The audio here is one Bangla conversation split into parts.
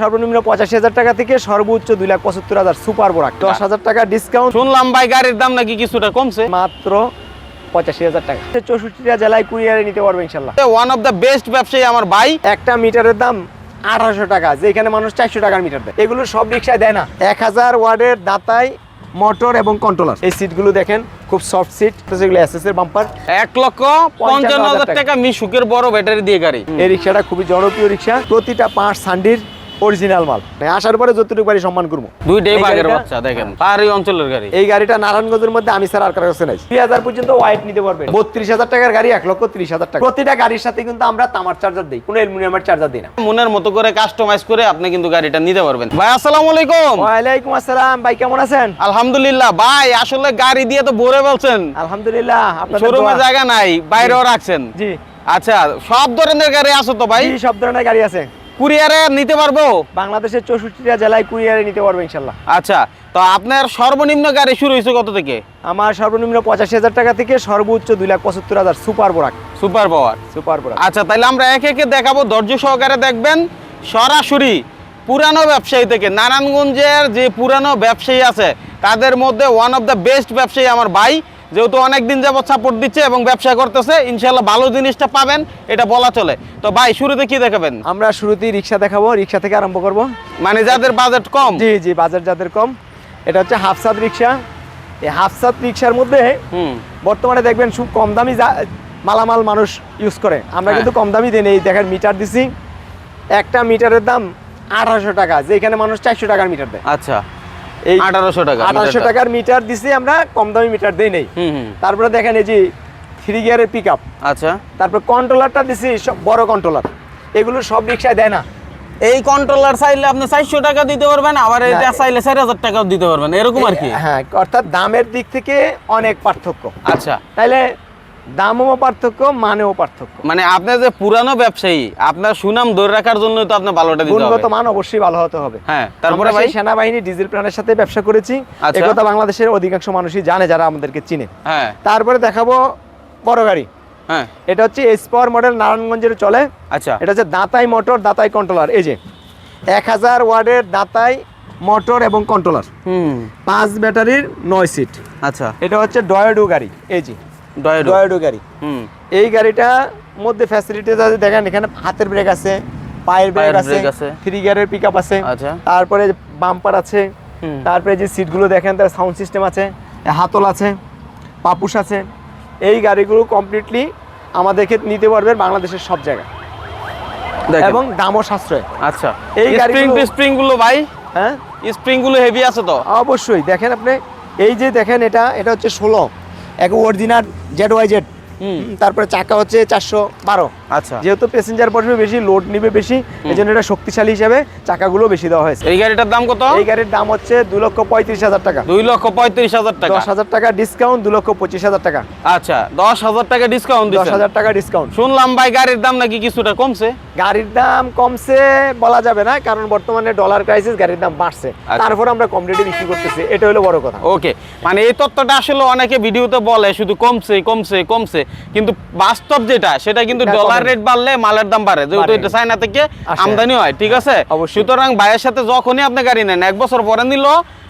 সর্বনিম্ন পঁচাশি হাজার টাকা থেকে সর্বোচ্চ দুই লাখ পঁচাত্তর হাজার সুপার বোরাক দশ হাজার টাকা ডিসকাউন্ট শুনলাম ভাই গাড়ির দাম নাকি কিছুটা কমছে। মাত্র পঁচাশি হাজার টাকা। চৌষট্টিটা জেলায় কুরিয়ারে নিতে পারবে ইনশাল্লাহ ওয়ান অফ দ্য বেস্ট ব্যবসায়ী আমার ভাই। একটা মিটারের দাম আঠারোশো টাকা যেখানে মানুষ চারশো টাকার মিটার দেয়। এগুলো সব রিক্সায় দেয় না। এক হাজার ওয়ার্ডের দাতাই মোটর এবং কন্ট্রোলার এই সিটগুলো দেখেন খুব সফট সিট এসএস এর বাম্পার এক লক্ষ পঞ্চান্ন হাজার টাকা। মিশুকের বড় ব্যাটারি দিয়ে গাড়ি। এই রিক্সাটা খুবই জনপ্রিয় রিক্সা। প্রতিটা পাঁচ সান্ডির অরিজিনাল মাল। আসার পরে যতটুকু বাড়ি সম্মান করব। দুইটাই এই গাড়িটা- বাচ্চা দেখেন পাহাড়ি অঞ্চলের গাড়ি। এই গাড়িটা নারায়ণগঞ্জের মধ্যে আমি স্যার আর কারও কাছে নাই। দুই হাজার পর্যন্ত হোয়াইট নিতে পারবেন। বত্রিশ হাজার টাকার গাড়ি এক লক্ষ ত্রিশ হাজার টাকা। প্রতিটা গাড়ির সাথে কিন্তু আমরা তামার চার্জার দিই কোনো অ্যালুমিনিয়ামের চার্জার দিই না। মনের মতো করে কাস্টমাইজ করে আপনি কিন্তু গাড়িটা নিতে পারবেন। ভাই আসসালামু আলাইকুম। ওয়ালাইকুম আসসালাম ভাই কেমন আছেন? আলহামদুলিল্লাহ ভাই আসলে গাড়ি দিয়ে তো ভরে বলছেন আলহামদুলিল্লাহ আপনাদের শোরুমে জায়গা নাই বাইরেও রাখছেন। জি। আচ্ছা সব ধরনের গাড়ি আছে তো ভাই? সব ধরনের গাড়ি আছে। কুরিয়ারে নিতে পারব? বাংলাদেশের চৌষট্টিটা জেলায় কুরিয়ারে নিতে পারবে ইনশাল্লাহ আচ্ছা তো আপনার সর্বনিম্ন গাড়ি শুরু হয়েছে কত থেকে? আমার সর্বনিম্ন পঁচাশি হাজার টাকা থেকে সর্বোচ্চ দুই লাখ পঁচাত্তর হাজার সুপার বোরাক। Super power. সুপার বোরাক। আচ্ছা তাহলে আমরা একে একে দেখাবো ধৈর্য সহকারে দেখবেন। সরাসরি পুরানো ব্যবসায়ী থেকে নারায়ণগঞ্জের যে পুরানো ব্যবসায়ী আছে তাদের মধ্যে ওয়ান অফ দ্য বেস্ট ব্যবসায়ী আমার ভাই যেহেতু অনেক দিন যাবত সাপোর্ট দিচ্ছে এবং ব্যবসা করতেছে ইনশাল্লাহ ভালো জিনিসটা পাবেন এটা বলা চলে। তো ভাই শুরুতে কি দেখাবেন? আমরা শুরুতেই রিক্সা দেখাবো রিক্সা থেকে আরম্ভ করব। মানে যাদের বাজেট কম। জি জি বাজার যাদের কম। এটা হচ্ছে হাফসাদ রিক্সা। এই হাফসাদ রিক্সার মধ্যে বর্তমানে দেখবেন খুব কম দামি মালামাল মানুষ ইউজ করে। আমরা হ্যাঁ। কিন্তু কম দামি দিই এই দেখেন মিটার দিছি। একটা মিটারের দাম আঠারোশো টাকা। যেখানে মানুষ চারশো টাকার মিটার দেয়। আচ্ছা। এই আঠারোশো টাকা আঠারোশো। টাকার মিটার দিছি আমরা কম দামি মিটার দিই নেই। তারপরে দেখেন এই যে থ্রি গিয়ারের পিক আপ আচ্ছা। তারপর কন্ট্রোলারটা দিছি সব বড় কন্ট্রোলার এগুলো সব রিক্সায় দেয় না। এই কন্ট্রোলার চাইলে আপনি চারশো টাকা দিতে পারবেন আবার এটা চাইলে চার হাজার টাকাও দিতে পারবেন এরকম আর কি? হ্যাঁ অর্থাৎ দামের দিক থেকে অনেক পার্থক্য। আচ্ছা। তাইলে দামও পার্থক্য মানেও পার্থক্য। মানে আপনি যে পুরানো ব্যবসায়ী আপনার সুনাম ধরে রাখার জন্য তো আপনার ভালোটা দিতে গুণগত মান অবশ্যই ভালো হতে হবে। হ্যাঁ তারপরে ভাই? সেনাবাহিনী ডিজেল প্ল্যানের সাথে ব্যবসা করেছি। আচ্ছা। একথা বাংলাদেশের অধিকাংশ মানুষই জানে যারা আমাদেরকে চিনে। হ্যাঁ। তারপরে দেখাবো বড় গাড়ি। হ্যাঁ। এটা হচ্ছে এস পাওয়ার মডেল নারায়ণগঞ্জের চলে। আচ্ছা। এটা হচ্ছে দাঁতাই মোটর দাঁতাই কন্ট্রোলার এই যে এক হাজার ওয়ার্ডের দাঁতাই মোটর এবং কন্ট্রোলার হুম। পাঁচ ব্যাটারির নয় সিট আচ্ছা। এটা হচ্ছে ডয়েডু গাড়ি। এই যে ডয়েডো গাড়ি। এই গাড়িটা মধ্যে ফ্যাসিলিটি আছে দেখেন এখানে হাতের ব্রেক আছে পায়ের ব্রেক আছে। থ্রি গিয়ারের পিক আপ আছে আচ্ছা। তারপরে বাম্পার আছে তারপরে যে সিটগুলো দেখেন তার সাউন্ড সিস্টেম আছে হাতল আছে পাপুস আছে এই গাড়িগুলো কমপ্লিটলি আমাদেরকে নিতে পারবেন বাংলাদেশের সব জায়গায়। এবং দামও সাশ্রয়। আচ্ছা। এই এই স্প্রিং স্প্রিংগুলো ভাই? হ্যাঁ? স্প্রিংগুলো হেভি আছে তো? অবশ্যই। দেখেন আপনি এই যে দেখেন এটা এটা হচ্ছে ষোলো। এক অরিজিনাল জেড ওয়াই জেড তারপরে চাকা হচ্ছে চারশো বারো। আচ্ছা। যেহেতু প্যাসেঞ্জার বসবে বেশি লোড নিবে বেশি এই জন্য এটা শক্তিশালী হিসাবে চাকাগুলো বেশি দেওয়া হয়েছে। এই গাড়িটার দাম কত? এই গাড়ির দাম হচ্ছে দু লক্ষ পঁয়ত্রিশ হাজার টাকা। দুই লক্ষ পঁয়ত্রিশ হাজার টাকা। দশ হাজার টাকা ডিসকাউন্ট দু লক্ষ পঁচিশ হাজার টাকা। আচ্ছা দশ হাজার টাকা ডিসকাউন্ট দশ হাজার টাকা ডিসকাউন্ট শুনলাম ভাই গাড়ির দাম নাকি কিছুটা কমছে। গাড়ির দাম কমছে বলা যাবে না কারণ বর্তমানে ডলার ক্রাইসিস গাড়ির দাম বাড়ছে। আচ্ছা। তারপর আমরা কম রেটে বিক্রি করতেছি এটা হলো বড় কথা। ওকে মানে এই তথ্যটা আসলে অনেকে ভিডিওতে বলে শুধু কমছে কমছে কমছে কিন্তু বাস্তব যেটা সেটা কিন্তু ডলার রেট বাড়লে মালের দাম বাড়ে যেহেতু। এটা চায়না থেকে আমদানি হয় ঠিক আছে। সুতরাং ভাইয়ের সাথে যখনই আপনি গাড়ি নেন এক বছর পরে নিল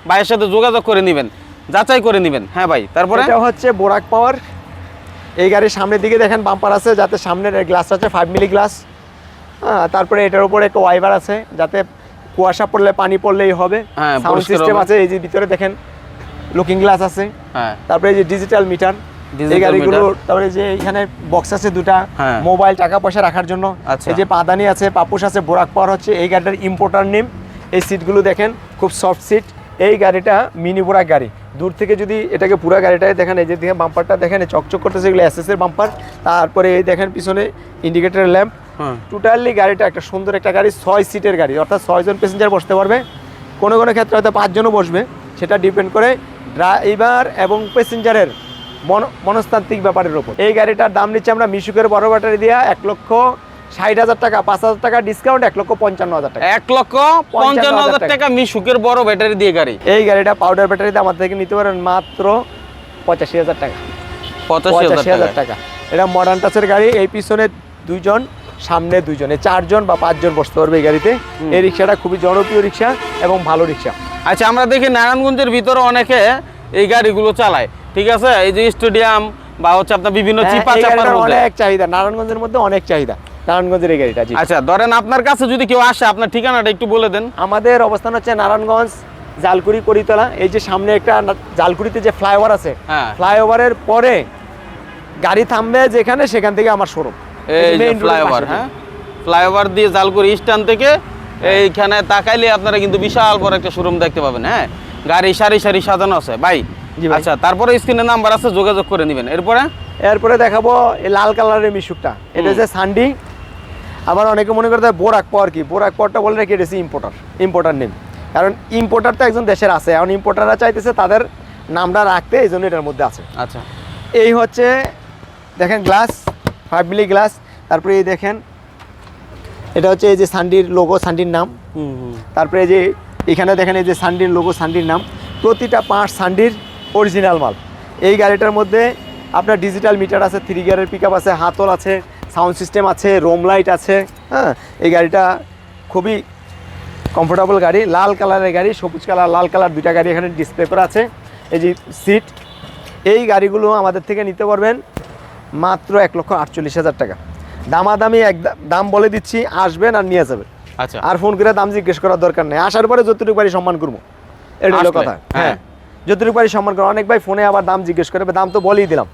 ভাইয়ের সাথে যোগাযোগ করে নেবেন যাচাই করে নেবেন। হ্যাঁ ভাই তারপরে? এটা হচ্ছে বোরাক পাওয়ার এই গাড়ির সামনের দিকে দেখেন বাম্পার আছে যাতে সামনের গ্লাস আছে ফাইভ মিলি গ্লাস তারপরে এটার উপরে একটা ওয়াইবার আছে যাতে কুয়াশা পড়লে পানি পড়লেই হবে। হ্যাঁ, সাউন্ড সিস্টেম আছে এই যে ভিতরে দেখেন লুকিং গ্লাস আছে। হ্যাঁ। তারপরে এই যে ডিজিটাল মিটার এই গাড়িগুলো তারপরে যে এখানে বক্স আছে দুটা হ্যাঁ। মোবাইল টাকা পয়সা রাখার জন্য। আচ্ছা। এই যে পাদানি আছে পাপুস আছে বোরাক পাওয়ার হচ্ছে এই গাড়িটার ইম্পোর্টার নেম এই সিটগুলো দেখেন খুব সফট সিট এই গাড়িটা মিনি বোরাক গাড়ি। দূর থেকে যদি এটাকে পুরো গাড়িটাই দেখেন এই যে দেখেন বাম্পারটা দেখেন চকচক করতেছে এগুলো এস এর বাম্পার তারপরে এই দেখেন পিছনে ইন্ডিকেটর ল্যাম্প হ্যাঁ টোটালি গাড়িটা একটা সুন্দর একটা গাড়ি ছয় সিটের গাড়ি অর্থাৎ ছয়জন প্যাসেঞ্জার বসতে পারবে। কোনো কোনো ক্ষেত্রে হয়তো পাঁচজনও বসবে সেটা ডিপেন্ড করে ড্রাইভার এবং প্যাসেঞ্জারের মন মনস্তাত্ত্বিক ব্যাপারের উপর। এই গাড়িটার দাম নিচ্ছে আমরা মিশুকের বড় ব্যাটারি দিয়া এক লক্ষ ষাট হাজার টাকা পাঁচ হাজার টাকা ডিসকাউন্ট এক লক্ষ পঞ্চান্ন হাজার টাকা। এক লক্ষ পঞ্চান্ন হাজার টাকা মিশুকের বড় ব্যাটারি দিয়ে গাড়ি। এই গাড়িটা পাউডার ব্যাটারিতে আমাদের থেকে নিতে পারেন মাত্র পঁচাশি হাজার টাকা। পঁচাশি হাজার টাকা। এটা মডার্ন টাচের গাড়ি এই পিছনে দুইজন সামনে দুজনে চারজন বা পাঁচজন বসতে পারবে এই গাড়িতে। এই রিক্সাটা খুবই জনপ্রিয় রিক্সা এবং ভালো রিক্সা। আচ্ছা আমরা দেখি নারায়ণগঞ্জের ভিতরে অনেকে এই গাড়িগুলো চালায়। ঠিক আছে? এই যে স্টেডিয়াম বা হচ্ছে আপনার বিভিন্ন হ্যাঁ, চিপা চাপার মধ্যে। অনেক চাহিদা। নারায়ণগঞ্জের মধ্যে অনেক চাহিদা। নারায়ণগঞ্জের এই গাড়িটা আচ্ছা ধরেন আপনার কাছে যদি কেউ আসে আপনার ঠিকানাটা একটু বলে দেন। আমাদের অবস্থান হচ্ছে নারায়ণগঞ্জ জালকুড়ি করিতলা। এই যে সামনে একটা জালকুড়িতে যে ফ্লাইওভার আছে হ্যাঁ। ফ্লাইওভারের পরে গাড়ি থামবে যেখানে সেখান থেকে আমার শোরুম। এই যে ফ্লাইওভার হ্যাঁ? ফ্লাইওভার দিয়ে জালকুড়ি স্ট্যান্ড থেকে এইখানে তাকাইলে আপনারা কিন্তু বিশাল বড় একটা শোরুম দেখতে পাবেন হ্যাঁ? গাড়ি সারি সারি সাজানো আছে। ভাই। আচ্ছা তারপরে স্ক্রিনে নাম্বার আছে যোগাযোগ করে নেবেন। এরপরে? এরপরে দেখাবো এই লাল কালারের মিশুকটা। এটা হচ্ছে সান্ডি আবার অনেকে মনে করতে বোরাক পাওয়ার কি? বোরাক পাওয়ারটা বলে রেখে এটাছে ইম্পোর্টার ইম্পোর্টার নেম কারণ ইম্পোর্টার তো একজন দেশের আছে। এখন ইম্পোর্টাররা চাইতেছে তাদের নামটা রাখতে এই জন্য এটার মধ্যে আছে। আচ্ছা। এই হচ্ছে দেখেন গ্লাস ফাইভ মিলি গ্লাস তারপরে এই দেখেন এটা হচ্ছে এই যে সান্ডির লোগো সান্ডির নাম। হুম হুম। তারপরে এই যে এখানে দেখেন এই যে সান্ডির লোগো সান্ডির নাম। প্রতিটা পাঁচ সান্ডির অরিজিনাল মাল। এই গাড়িটার মধ্যে আপনার ডিজিটাল মিটার আছে থ্রি গিয়ারের পিক আছে হাতল আছে সাউন্ড সিস্টেম আছে রোম লাইট আছে হ্যাঁ? এই গাড়িটা খুবই কমফোর্টেবল গাড়ি। লাল কালারের গাড়ি সবুজ কালার লাল কালার দুইটা গাড়ি এখানে ডিসপ্লে করা আছে। এই যে সিট এই গাড়িগুলো আমাদের থেকে নিতে পারবেন মাত্র এক লক্ষ আটচল্লিশ হাজার টাকা। দামাদামি এক দাম বলে দিচ্ছি আসবেন আর নিয়ে যাবেন। আচ্ছা। আর ফোন করে দাম জিজ্ঞেস করার দরকার নেই। আসার পরে যতটুকু পারি সম্মান করব। এটা হলো কথা। হ্যাঁ। হ্যাঁ। যতটুকু পারি সম্মান করব। অনেক ভাই ফোনে আবার দাম জিজ্ঞেস করে দাম তো বলেই দিলাম।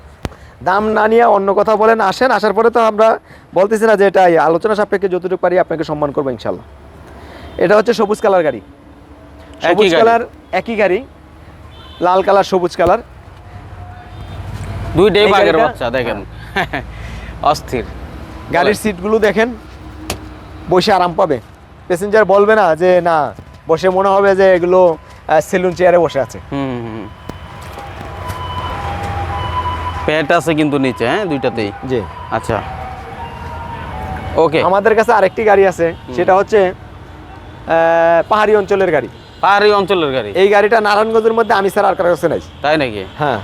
দাম না নিয়ে অন্য কথা বলেন আসেন। আসার পরে তো আমরা বলতেছি না যে এটা আলোচনা সাপেক্ষে যতটুকু পারি আপনাকে সম্মান করব ইনশাল্লাহ। এটা হচ্ছে সবুজ কালার গাড়ি। সবুজ কালার একই গাড়ি। লাল কালার সবুজ কালার। দুইটাই বাঘের বাচ্চা দেখেন। অস্থির। গাড়ির সিটগুলো দেখেন বসে আরাম পাবে। প্যাসেঞ্জার বলবে না যে না বসে মনে হবে যে এগুলো সেলুন চেয়ারে বসে আছে। হুম হুম প্যাট আছে কিন্তু নিচে হ্যাঁ দুইটাতেই? জি। আচ্ছা। ওকে আমাদের কাছে আরেকটি গাড়ি আছে সেটা হচ্ছে পাহাড়ি অঞ্চলের গাড়ি। পাহাড়ি অঞ্চলের গাড়ি? এই গাড়িটা নারায়ণগঞ্জের মধ্যে আমি স্যার আর কারও কাছে নাই। তাই নাকি? হ্যাঁ।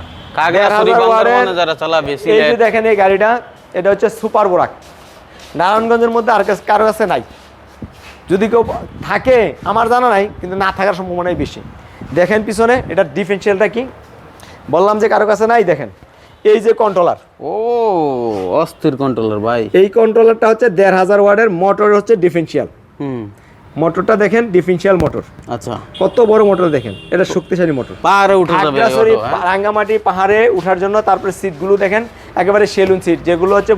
এই যে দেখেন এই গাড়িটা এটা হচ্ছে সুপার বোরাক। নারায়ণগঞ্জের মধ্যে আর কাছে- কারও কাছে নাই। যদি কেউ থাকে আমার জানা নাই কিন্তু না থাকার সম্ভাবনাই বেশি। দেখেন পিছনে এটা ডিফেন্সিয়ালটা কি? বললাম যে কারও কাছে নাই দেখেন। এই যে কন্ট্রোলার ও অস্থির কন্ট্রোলার ভাই। এই কন্ট্রোলারটা হচ্ছে দেড় হাজার ওয়ার্ডের মোটর হচ্ছে ডিফেন্সিয়াল হুম। মোটরটা দেখেন ডিফেন্সিয়াল মোটর আচ্ছা। কত বড় মোটর দেখেন এটা শক্তিশালী মোটর পাহাড়ে উঠে যাবে খাগড়াছড়ি হ্যাঁ? রাঙ্গামাটি পাহাড়ে ওঠার জন্য তারপরে সিটগুলো দেখেন একেবারে সেলুন সিট যেগুলো হচ্ছে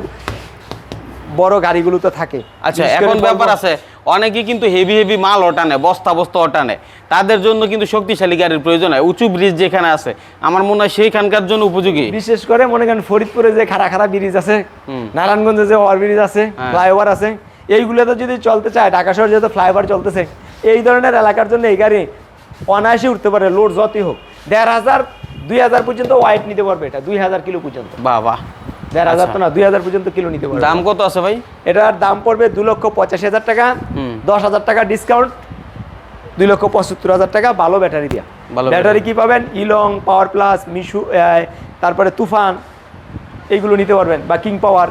বড় গাড়িগুলোতে থাকে। আচ্ছা এখন ব্যাপার আছে অনেকে কিন্তু হেভি হেভি মাল ওটানে বস্তা বস্তা ওটানে তাদের জন্য কিন্তু শক্তিশালী গাড়ির প্রয়োজন হয় উঁচু ব্রিজ যেখানে আছে। আমার মনে হয় সেইখানকার জন্য উপযোগী। বিশেষ করে মনে করেন ফরিদপুরে যে খাড়া খাড়া ব্রিজ আছে নারায়ণগঞ্জে যে ওভার ব্রিজ আছে হ্যাঁ। ফ্লাইওভার আছে এইগুলোতে যদি চলতে চায় ঢাকা শহর যেহেতু ফ্লাইওভার চলতেছে এই ধরনের এলাকার জন্য এই গাড়ি অনায়াসে উঠতে পারে লোড যতই হোক। দেড় হাজার দুই হাজার পর্যন্ত ওয়াইট নিতে পারবে এটা দুই হাজার কিলো পর্যন্ত। বাহ দেড় হাজার আচ্ছা। তো না দুই হাজার পর্যন্ত কিলো নিতে পারবে। দাম কত আছে ভাই? এটার দাম পড়বে দু লক্ষ পঁচাশি হাজার টাকা দশ হাজার টাকা ডিসকাউন্ট দুই লক্ষ পঁচাত্তর হাজার টাকা ভালো ব্যাটারি দিয়া। ভালো ব্যাটারি কি পাবেন? ইলং পাওয়ার প্লাস মিশু তারপরে তুফান এইগুলো নিতে পারবেন বা কিং পাওয়ার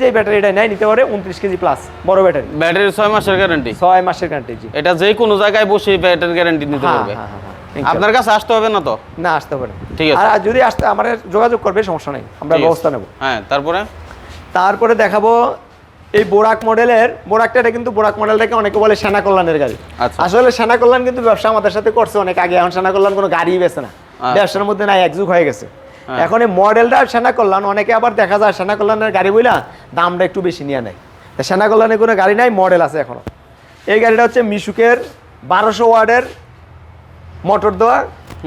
যে ব্যাটারিটা নেয় নিতে পারে উনত্রিশ কেজি প্লাস বড় ব্যাটারি। ব্যাটারির ছয় মাসের গ্যারান্টি ছয় মাসের গ্যারান্টি জি। এটা যে কোনো জায়গায় বসে ব্যাটারি গ্যারান্টি নিতে হ্যাঁ, পারবে। হ্যাঁ, হ্যাঁ। আপনার কাছে আসতে হবে না তো? না আসতে পারে ঠিক আছে। আর যদি আসতে আমার যোগাযোগ করবে সমস্যা নেই আমরা ব্যবস্থা নেব। হ্যাঁ তারপরে? তারপরে দেখাবো এই বোরাক মডেলের বোরাকটা এটা কিন্তু বোরাক মডেলটাকে অনেকে বলে সেনা কল্যাণের গাড়ি। আচ্ছা। আসলে সেনা কল্যাণ কিন্তু ব্যবসা আমাদের সাথে করছে অনেক আগে এখন সেনা কল্যাণ কোনো গাড়ি বেছে না। আচ্ছা। ব্যবসার মধ্যে নাই একযুগ হয়ে গেছে। এখন এই মডেলটা সেনা কল্যাণ অনেকে আবার দেখা যায় সেনা কল্যাণের গাড়ি বইলা দামটা একটু বেশি নিয়ে নেয়। তা সেনা কল্যাণের কোনো গাড়ি নাই মডেল আছে এখনও। এই গাড়িটা হচ্ছে মিশুকের বারোশো ওয়ার্ডের মোটর দেওয়া।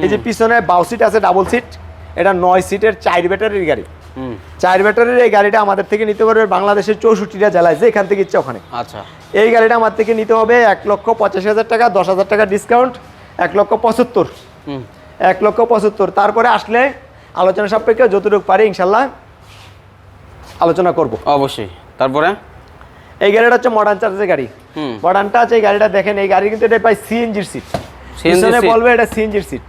এই যে পিছনে বাউ সিট আছে ডাবল সিট এটা নয় সিটের চার ব্যাটারির গাড়ি। চার ব্যাটারির এই গাড়িটা আমাদের থেকে নিতে পারবে বাংলাদেশের চৌষট্টিটা জেলায় যে এখান থেকে ইচ্ছে ওখানে। আচ্ছা। এই গাড়িটা আমার থেকে নিতে হবে এক লক্ষ পঁচাশি হাজার টাকা দশ হাজার টাকা ডিসকাউন্ট এক লক্ষ পঁচাত্তর। এক লক্ষ পঁচাত্তর। তারপরে আসলে আলোচনা সাপেক্ষে যতটুকু পারি ইনশাল্লাহ আলোচনা করব। অবশ্যই। তারপরে? এই গাড়িটা হচ্ছে মডার্ন চার্জের গাড়ি। মডার্ন টাচ এই গাড়িটা দেখেন এই গাড়ি কিন্তু এটা প্রায় সিএনজির সিট পিছনে বলবে এটা সিএনজির সিট।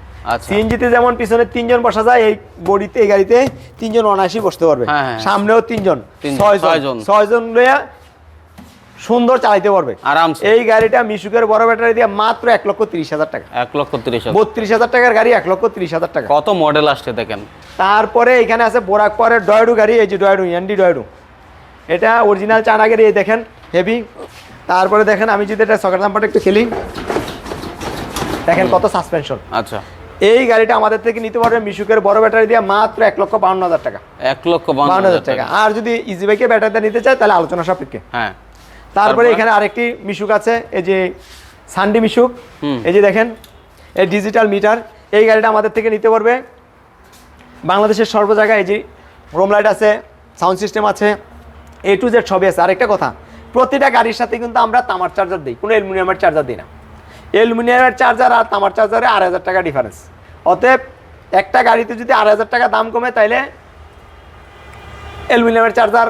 সিএনজিতে যেমন পিছনে তিনজন বসা যায় এই বডিতে এই গাড়িতে তিনজন অনায়াসি বসতে পারবে। হ্যাঁ, হ্যাঁ। সামনেও তিনজন। তিনজন, ছয়জন। ছয়জন। সুন্দর চালাইতে পারবে। আরামসে। এই গাড়িটা মিশুকের বড় ব্যাটারি দিয়ে মাত্র এক লক্ষ তিরিশ হাজার টাকা। এক লক্ষ তিরিশ হাজার। বত্রিশ হাজার টাকার গাড়ি এক লক্ষ তিরিশ হাজার টাকা। কত মডেল আসছে দেখেন। তারপরে এখানে আছে বোরাক পরের ডয়ডু গাড়ি এই যে ডয়ডু এনডি ডয়ডু। এটা অরিজিনাল চানা গাড়ি এই দেখেন হেভি তারপরে দেখেন আমি যদি এটা সকেট নাম্বারটা একটু খেলি। দেখেন কত সাসপেনশন আচ্ছা। এই গাড়িটা আমাদের থেকে নিতে পারবে মিশুকের বড় ব্যাটারি দিয়ে মাত্র এক লক্ষ বাউন্ন হাজার টাকা। এক লক্ষ বাউন্ন হাজার টাকা। আর যদি ইজি বাইকে ব্যাটারিটা নিতে চায় তাহলে আলোচনা সাপেক্ষে। হ্যাঁ। তারপরে এখানে আরেকটি মিশুক আছে এই যে সানডি মিশুক। এই যে দেখেন এই ডিজিটাল মিটার এই গাড়িটা আমাদের থেকে নিতে পারবে। বাংলাদেশের সর্ব জায়গায় এই যে রোম লাইট আছে সাউন্ড সিস্টেম আছে এ টু জেড সবই আছে। আরেকটা কথা প্রতিটা গাড়ির সাথে কিন্তু আমরা তামার চার্জার দিই কোনো অ্যালুমিনিয়ামের চার্জার দিই না। অ্যালুমিনিয়ামের চার্জার আর তামার চার্জারে আড়াই হাজার টাকা ডিফারেন্স অতএব একটা গাড়িতে যদি আড়াই হাজার টাকা দাম কমে তাইলে অ্যালুমিনিয়ামের চার্জার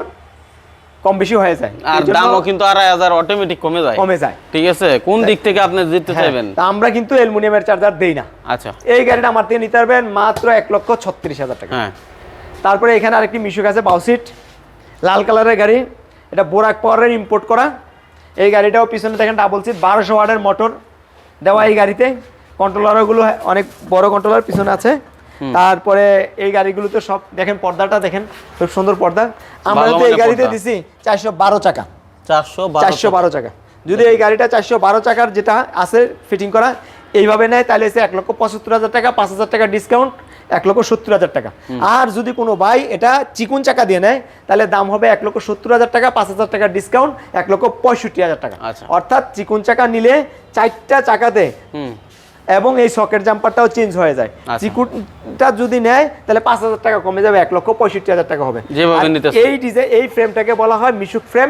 কম বেশি হয়ে যায়। আর দামও কিন্তু আড়াই হাজার অটোমেটিক কমে যায়। কমে যায়। ঠিক আছে? কোন দিক থেকে আপনি জিততে হ্যাঁ, চাইবেন? আমরা কিন্তু অ্যালুমিনিয়ামের চার্জার দেই না। আচ্ছা। এই গাড়িটা আমার থেকে নিতে পারবেন মাত্র এক লক্ষ ছত্রিশ হাজার টাকা। হ্যাঁ। তারপরে এখানে আরেকটি মিশুক আছে বাউসিট লাল কালারের গাড়ি। এটা বোরাক পাওয়ারের ইম্পোর্ট করা। এই গাড়িটাও পিছনে দেখেন ডাবল সিট বারোশো ওয়ার্ডের মোটর দেওয়া এই গাড়িতে। কন্ট্রোলারগুলো অনেক বড় কন্ট্রোলার পিছনে আছে। তারপরে এই গাড়িগুলোতে সব দেখেন পর্দাটা দেখেন খুব সুন্দর পর্দা। আমরা তো এই গাড়িতে দিছি চারশো বারো চাকা। চারশো চারশো বারো টাকা যদি এই গাড়িটা চারশো বারো টাকার যেটা আছে ফিটিং করা এইভাবে নেয় তাহলে এসে এক লক্ষ পঁচাত্তর হাজার টাকা পাঁচ হাজার টাকা ডিসকাউন্ট এক লক্ষ সত্তর হাজার টাকা। আর যদি কোনো ভাই এটা চিকুন চাকা দিয়ে নেয় তাহলে দাম হবে এক লক্ষ সত্তর হাজার টাকা পাঁচ হাজার টাকা ডিসকাউন্ট এক লক্ষ পঁয়ষট্টি হাজার টাকা। আচ্ছা। অর্থাৎ চিকুন চাকা নিলে চারটা চাকাতে এবং এই সকেট জাম্পারটাও চেঞ্জ হয়ে যায়। আচ্ছা। চিকুনটা যদি নেয় তাহলে পাঁচ হাজার টাকা কমে যাবে এক লক্ষ পঁয়ষট্টি হাজার টাকা হবে। এই ডিজাইন এই ফ্রেমটাকে বলা হয় মিশুক ফ্রেম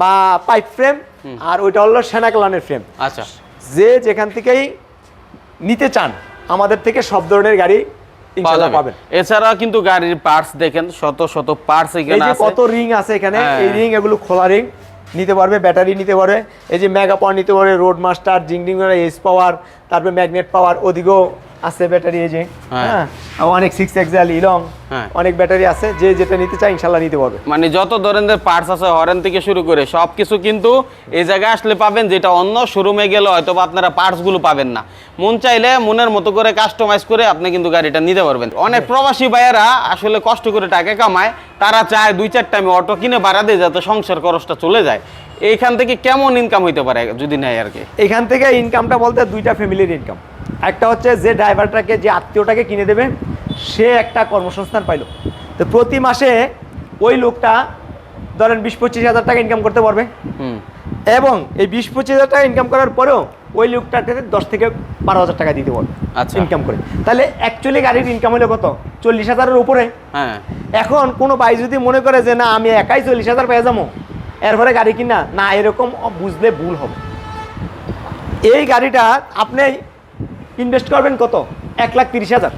বা পাইপ ফ্রেম আর ওইটা হলো সেনাকলানের ফ্রেম আচ্ছা। যে যেখান থেকেই নিতে চান আমাদের থেকে সব ধরনের গাড়ি পাবেন। এছাড়া কিন্তু গাড়ির পার্টস দেখেন শত শত পার্টস এখানে আছে। কত রিং আছে এখানে হ্যাঁ। এই রিং এগুলো খোলা রিং নিতে পারবে ব্যাটারি নিতে পারবে। এই যে মেগা পাওয়ার নিতে পারবে রোড মাস্টার জিংডিং এস পাওয়ার তারপরে ম্যাগনেট পাওয়ার ওদিকেও আছে ব্যাটারি এই যে। হ্যাঁ। হ্যাঁ? অনেক সিক্স এক্সাল ইলং হ্যাঁ। অনেক ব্যাটারি আছে যে যেটা নিতে চায় ইনশাল্লাহ নিতে পারবে। মানে যত ধরনের পার্টস আছে হরেন থেকে শুরু করে সব কিছু কিন্তু এই জায়গায় আসলে পাবেন যেটা অন্য শোরুমে গেলে হয়তো আপনারা পার্টসগুলো পাবেন না। মন চাইলে মনের মতো করে কাস্টমাইজ করে আপনি কিন্তু গাড়িটা নিতে পারবেন। অনেক প্রবাসী ভাইয়েরা আসলে কষ্ট করে টাকা কামায় তারা চায় দুই চারটা আমি অটো কিনে বাড়া দিয়ে যাতে সংসার খরচটা চলে যায়। এইখান থেকে কেমন ইনকাম হইতে পারে যদি নেয় আর কি? এখান থেকে ইনকামটা বলতে দুইটা ফ্যামিলির ইনকাম একটা হচ্ছে যে ড্রাইভারটাকে যে আত্মীয়টাকে কিনে দেবে সে একটা কর্মসংস্থান পাইলো। তো প্রতি মাসে ওই লোকটা ধরেন বিশ পঁচিশ হাজার টাকা ইনকাম করতে পারবে। হুম। এবং এই বিশ পঁচিশ হাজার টাকা ইনকাম করার পরেও ওই লোকটাকে দশ থেকে বারো হাজার টাকা দিতে পারবে আচ্ছা। ইনকাম করে। তাহলে অ্যাকচুয়ালি গাড়ির ইনকাম হলো কত? চল্লিশ হাজারের উপরে। হ্যাঁ। এখন কোনো ভাই যদি মনে করে যে না আমি একাই চল্লিশ হাজার পেয়ে যাব এরপরে গাড়ি কিনা? না এরকম বুঝলে ভুল হবে। এই গাড়িটা আপনি ইনভেস্ট করবেন কত? এক লাখ তিরিশ হাজার।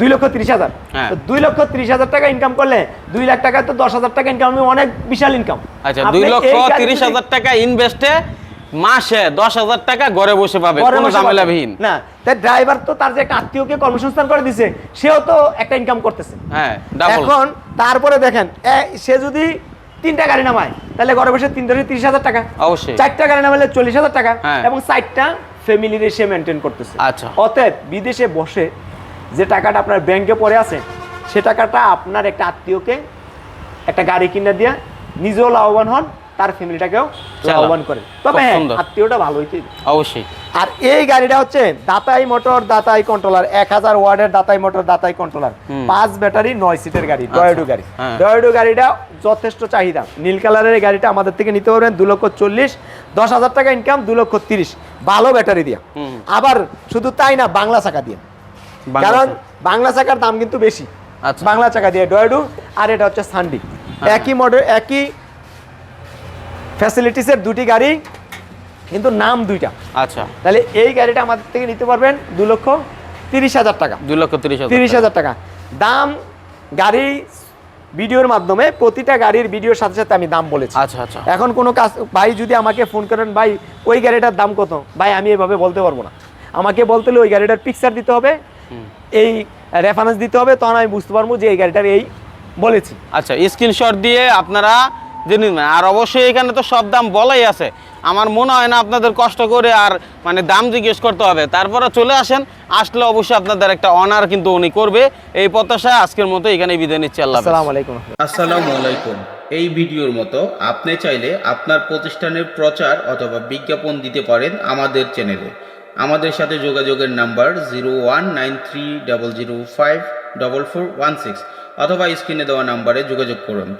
দুই লক্ষ তিরিশ হাজার। হ্যাঁ। দুই লক্ষ তিরিশ হাজার টাকা ইনকাম করলে দুই লাখ টাকা তো দশ হাজার টাকা ইনকাম অনেক বিশাল ইনকাম আচ্ছা দুই লক্ষ তিরিশ হাজার টাকা ইনভেস্টে মাসে দশ হাজার টাকা ঘরে বসে পাবে কোনো ঝামেলাবিহীন। না তাই ড্রাইভার তো তার যে একটা আত্মীয়কে কর্মসংস্থান করে দিছে সেও তো একটা ইনকাম করতেছে। হ্যাঁ এখন তারপরে দেখেন সে যদি তিনটা গাড়ি নামায় তাহলে ঘরে বসে তিন দশে তিরিশ হাজার টাকা অবশ্যই চারটা গাড়ি নামালে চল্লিশ হাজার টাকা হ্যাঁ। এবং চারটা ফ্যামিলি রেসে মেনটেন করতেছে আচ্ছা। অতএব বিদেশে বসে যে টাকাটা আপনার ব্যাংকে পড়ে আছে সে টাকাটা আপনার একটা আত্মীয়কে একটা গাড়ি কিনে দিয়ে নিজেও লাভবান হন তার ফ্যামিলিটাকেও। লাভবান করে তবে হ্যাঁ আত্মীয়টা ভালো হইতে অবশ্যই। আর এই গাড়িটা হচ্ছে দাতাই মোটর দাতাই কন্ট্রোলার এক হাজার ওয়ার্ডের দাতাই মোটর দাতাই কন্ট্রোলার। পাঁচ ব্যাটারি নয় সিটের গাড়ি ডয়েডো গাড়ি। হ্যাঁ। ডয়েডো গাড়িটা যথেষ্ট চাহিদা। নীল কালারের গাড়িটা আমাদের থেকে নিতে পারবেন দু লক্ষ চল্লিশ দশ হাজার টাকা ইনকাম দু লক্ষ তিরিশ। ভালো ব্যাটারি দিয়া। আবার শুধু তাই না বাংলা চাকা দিয়ে। কারণ বাংলা চাকার দাম কিন্তু বেশি। আচ্ছা। বাংলা চাকা দিয়ে ডয়েডু আর এটা হচ্ছে সানডি হ্যাঁ। একই মডেল একই ফ্যাসিলিটিসের দুটি গাড়ি কিন্তু নাম দুইটা। আচ্ছা। তাহলে এই গাড়িটা আমাদের থেকে নিতে পারবেন দু লক্ষ তিরিশ হাজার টাকা। দু লক্ষ তিরিশ তিরিশ হাজার টাকা। দাম গাড়ি ভিডিওর মাধ্যমে প্রতিটা গাড়ির ভিডিওর সাথে সাথে আমি দাম বলেছি। আচ্ছা আচ্ছা। এখন কোনো কাজ ভাই যদি আমাকে ফোন করেন ভাই ওই গাড়িটার দাম কত? ভাই আমি এভাবে বলতে পারব না। আমাকে বলতে হলে ওই গাড়িটার পিকচার দিতে হবে। এই রেফারেন্স দিতে হবে। তখন আমি বুঝতে পারব যে এই গাড়িটার এই বলেছি। আচ্ছা স্ক্রিনশট দিয়ে আপনারা জিনিস নেন। আর অবশ্যই এখানে তো সব দাম বলাই আছে। আমার মনে হয় না আপনাদের কষ্ট করে আর মানে দাম জিজ্ঞেস করতে হবে। তারপরে চলে আসেন আসলে অবশ্যই আপনাদের একটা অনার কিন্তু উনি করবে। এই প্রত্যাশায় আজকের মতো এখানে বিদায় নিচ্ছি আল্লাহ হাফেজ। আসসালামু আলাইকুম। আসসালামু আলাইকুম। এই ভিডিওর মতো আপনি চাইলে আপনার প্রতিষ্ঠানের প্রচার অথবা বিজ্ঞাপন দিতে পারেন আমাদের চ্যানেলে। আমাদের সাথে যোগাযোগের number zero one nine three double zero five double four one six অথবা স্ক্রিনে দেওয়া নাম্বারে যোগাযোগ করুন।